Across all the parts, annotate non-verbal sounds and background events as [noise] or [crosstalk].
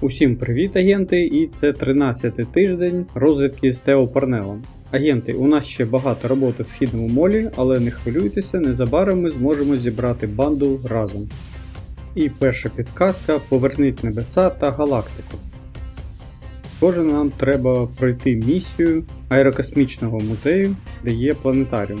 Усім привіт, агенти! І це 13-й тиждень розвідки з Тео Парнелом. Агенти, у нас ще багато роботи в східному молі, але не хвилюйтеся, незабаром ми зможемо зібрати банду разом. І перша підказка поверніть небеса та галактику. Схоже, нам треба пройти місію аерокосмічного музею, де є планетаріум.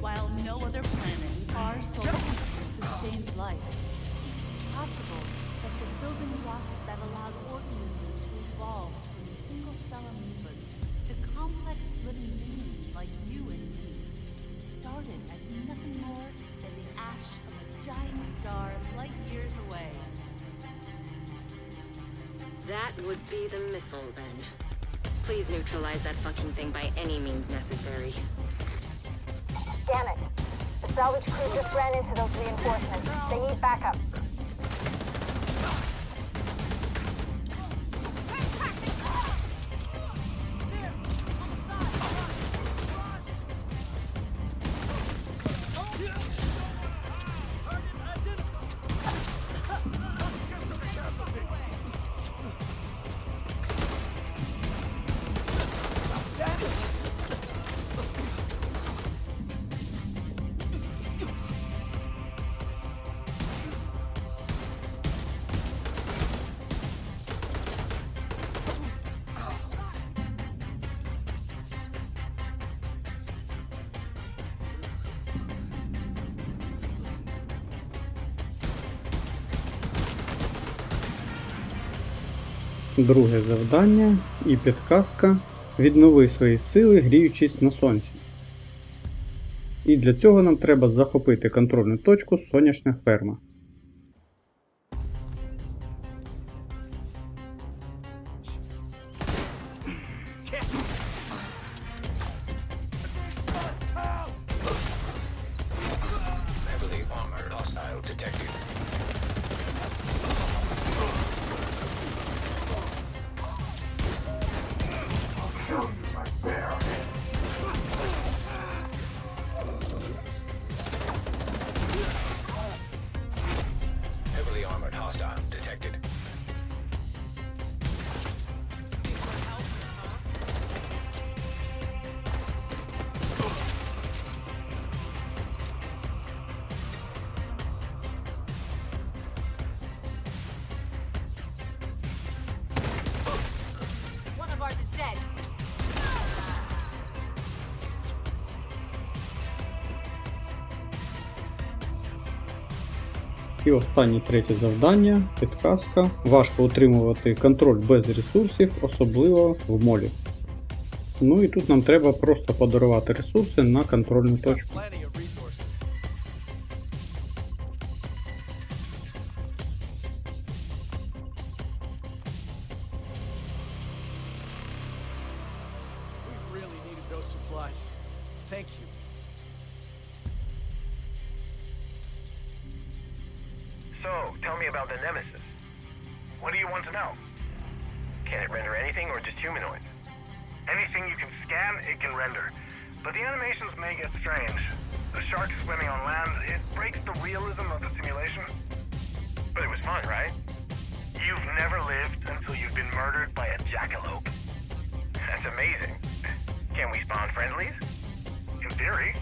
While no other planet our solar system sustains life, it's possible that the building blocks that allowed organisms to evolve from single-cell amoebas to complex living beings like you and me started as nothing more than the ash of a giant star light years away. That would be the missile, then. Please neutralize that fucking thing by any means necessary. Damn it. The salvage crew just ran into those reinforcements. They need backup. Друге завдання і підказка віднови свої сили, гріючись на сонці. І для цього нам треба захопити контрольну точку сонячна ферма. І останнє третє завдання підказка. Важко утримувати контроль без ресурсів, особливо в молі. Ну і тут нам треба просто подарувати ресурси на контрольну точку. Tell me about the Nemesis. What do you want to know? Can it render anything or just humanoids? Anything you can scan, it can render. But the animations may get strange. The shark swimming on land, it breaks the realism of the simulation. But it was fun, right? You've never lived until you've been murdered by a jackalope. That's amazing. Can we spawn friendlies? In theory.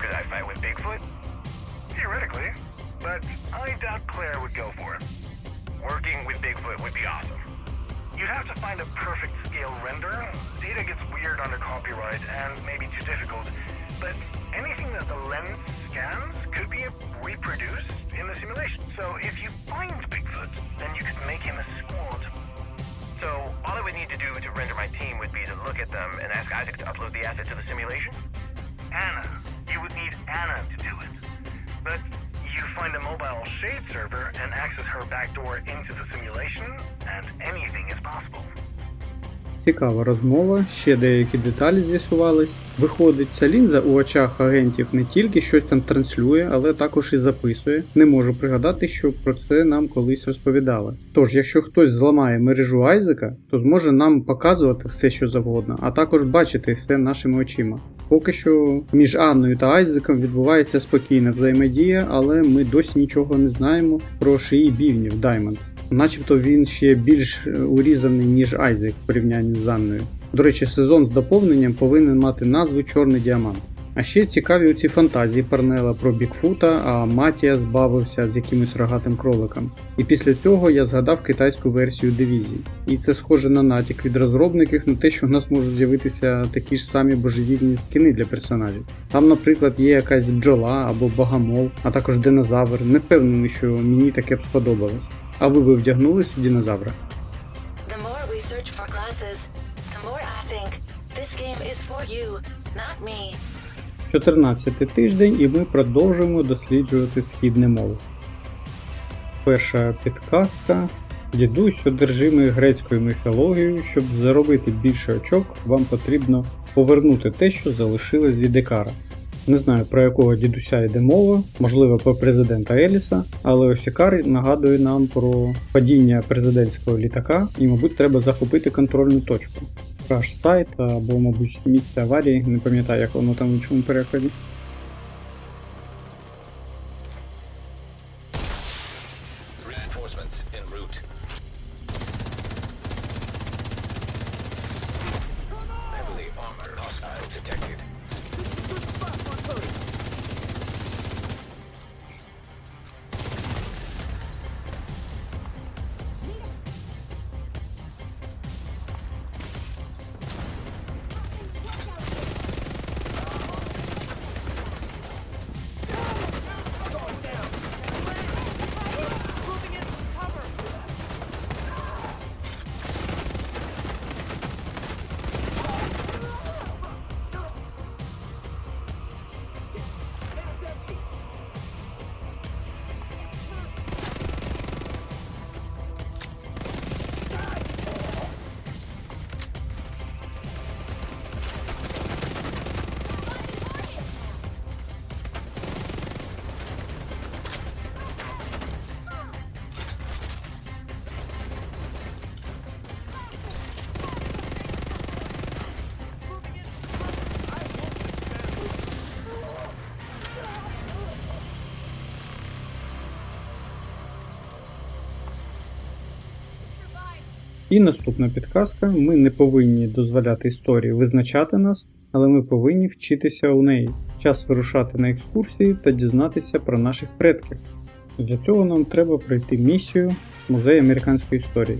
Could I fight with Bigfoot? But I doubt Claire would go for it. Working with Bigfoot would be awesome. You'd have to find a perfect scale render. Data gets weird under copyright and maybe too difficult. but anything that the lens scans could be reproduced in the simulation. So if you find Bigfoot, then you could make him a squad. So all I would need to do to render my team would be to look at them and ask Isaac to upload the asset to the simulation. Anna. You would need Anna to do it. But you find a mobile shade server and access her backdoor into the simulation, and anything is possible. Цікава розмова, ще деякі деталі з'ясувались. Виходить, ця лінза у очах агентів не тільки щось там транслює, але також і записує. Не можу пригадати, що про це нам колись розповідали. Тож, якщо хтось зламає мережу Айзека, то зможе нам показувати все, що завгодно, а також бачити все нашими очима. Поки що між Анною та Айзеком відбувається спокійна взаємодія, але ми досі нічого не знаємо про шиї бівнів Даймонд. Начебто він ще більш е, урізаний, ніж Айзек в порівнянні з Анною. До речі, сезон з доповненням повинен мати назву Чорний діамант. А ще цікаві оці фантазії Парнела про Бікфута, а Матія збавився з якимось рогатим кроликом. І після цього я згадав китайську версію дивізії. І це схоже на натяк від розробників на те, що в нас можуть з'явитися такі ж самі божевільні скини для персонажів. Там, наприклад, є якась бджола або богомол, а також динозавр. Не впевнений, що мені таке б сподобалось. А ви би вдягнулись у динозавра? This game is for you, not me. 14 тиждень і ми продовжуємо досліджувати східне мово. Перша підказка. Дідусь одержимий грецькою міфологією, щоб заробити більше очок, вам потрібно повернути те, що залишилось від Ікара. Не знаю про якого дідуся йде мова, можливо про президента Еліса, але ось нагадує нам про падіння президентського літака і, мабуть, треба захопити контрольну точку. Краш сайт або, мабуть, місце аварії, не пам'ятаю, як воно там у чому перекладі. І наступна підказка: ми не повинні дозволяти історії визначати нас, але ми повинні вчитися у неї. Час вирушати на екскурсії та дізнатися про наших предків. Для цього нам треба пройти місію Музей американської історії.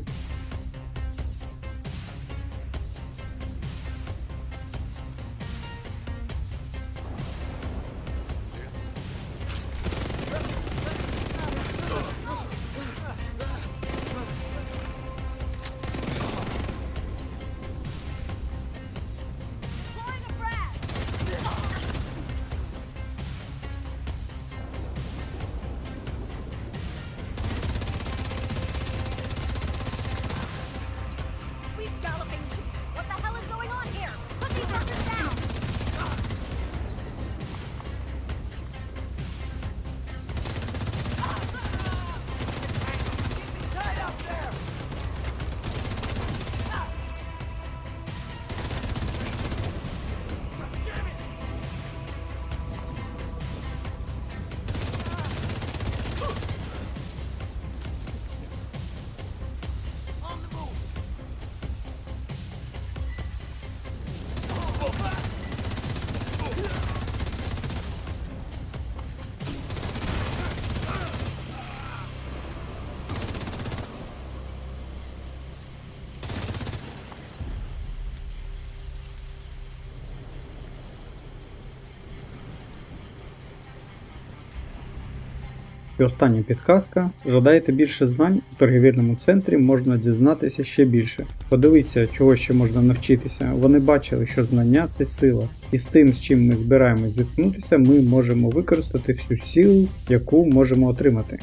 І остання підказка: жадаєте більше знань у торгівельному центрі можна дізнатися ще більше. Подивіться, чого ще можна навчитися. Вони бачили, що знання це сила. І з тим, з чим ми збираємось зіткнутися, ми можемо використати всю силу, яку можемо отримати.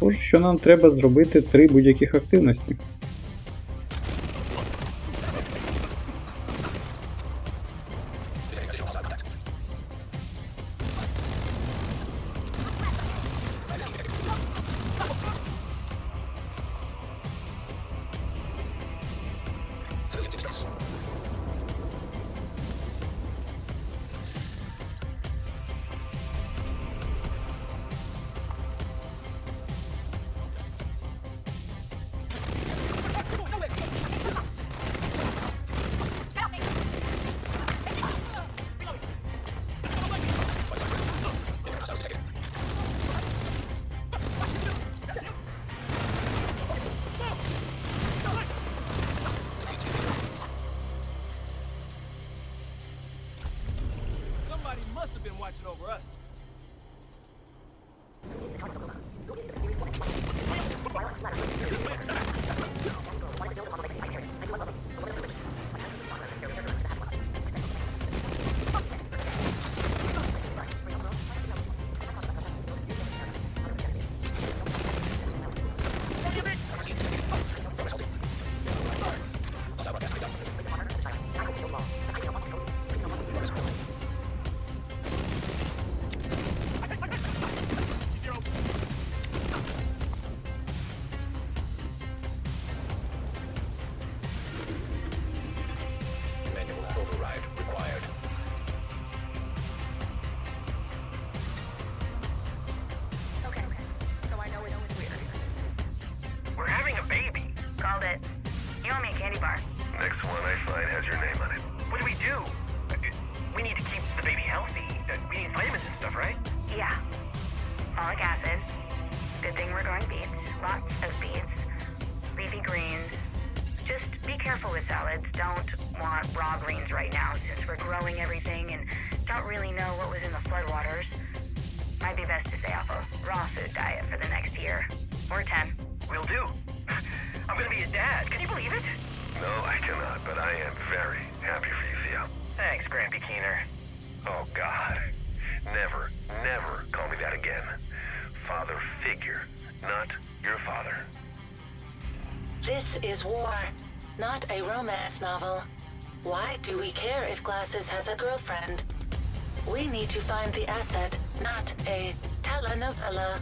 Тож, що нам треба зробити три будь-яких активності. Folic acid. Good thing we're growing beets. Lots of beets. Leafy greens. Just be careful with salads. Don't want raw greens right now since we're growing everything and don't really know what was in the floodwaters. Might be best to stay off a raw food diet for the next year. Or 10. Will do. [laughs] I'm gonna be a dad. Can you believe it? No, I cannot, but I am very happy for you, Theo. Thanks, Grampy Keener. Oh, God. Never, never call me that again. Father figure, not your father. This is war, not a romance novel. Why do we care if Glasses has a girlfriend? We need to find the asset, not a telenovela.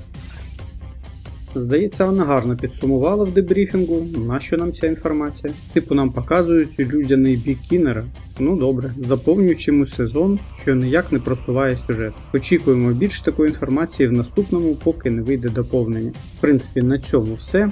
Здається, вона гарно підсумувала в дебріфінгу, нащо нам ця інформація. Типу нам показують людяний бік кінера. Ну добре, заповнюючи сезон, що ніяк не просуває сюжет. Очікуємо більш такої інформації в наступному, поки не вийде доповнення. В принципі, на цьому все.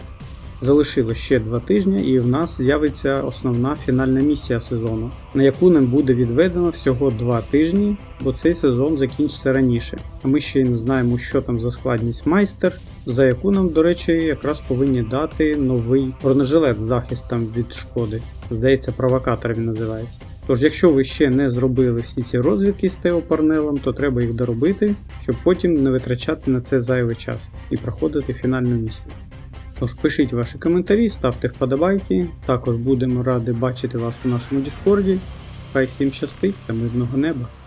Залишилось ще два тижні, і в нас з'явиться основна фінальна місія сезону, на яку нам буде відведено всього два тижні, бо цей сезон закінчиться раніше. А ми ще й не знаємо, що там за складність майстер, за яку нам, до речі, якраз повинні дати новий бронежилет з захистом від шкоди. Здається, провокатор він називається. Тож, якщо ви ще не зробили всі ці розвідки з Тео Парнелом, то треба їх доробити, щоб потім не витрачати на це зайвий час і проходити фінальну місію. Тож пишіть ваші коментарі, ставте вподобайки. Також будемо раді бачити вас у нашому Діскорді. Хай всім щастить та мирного неба!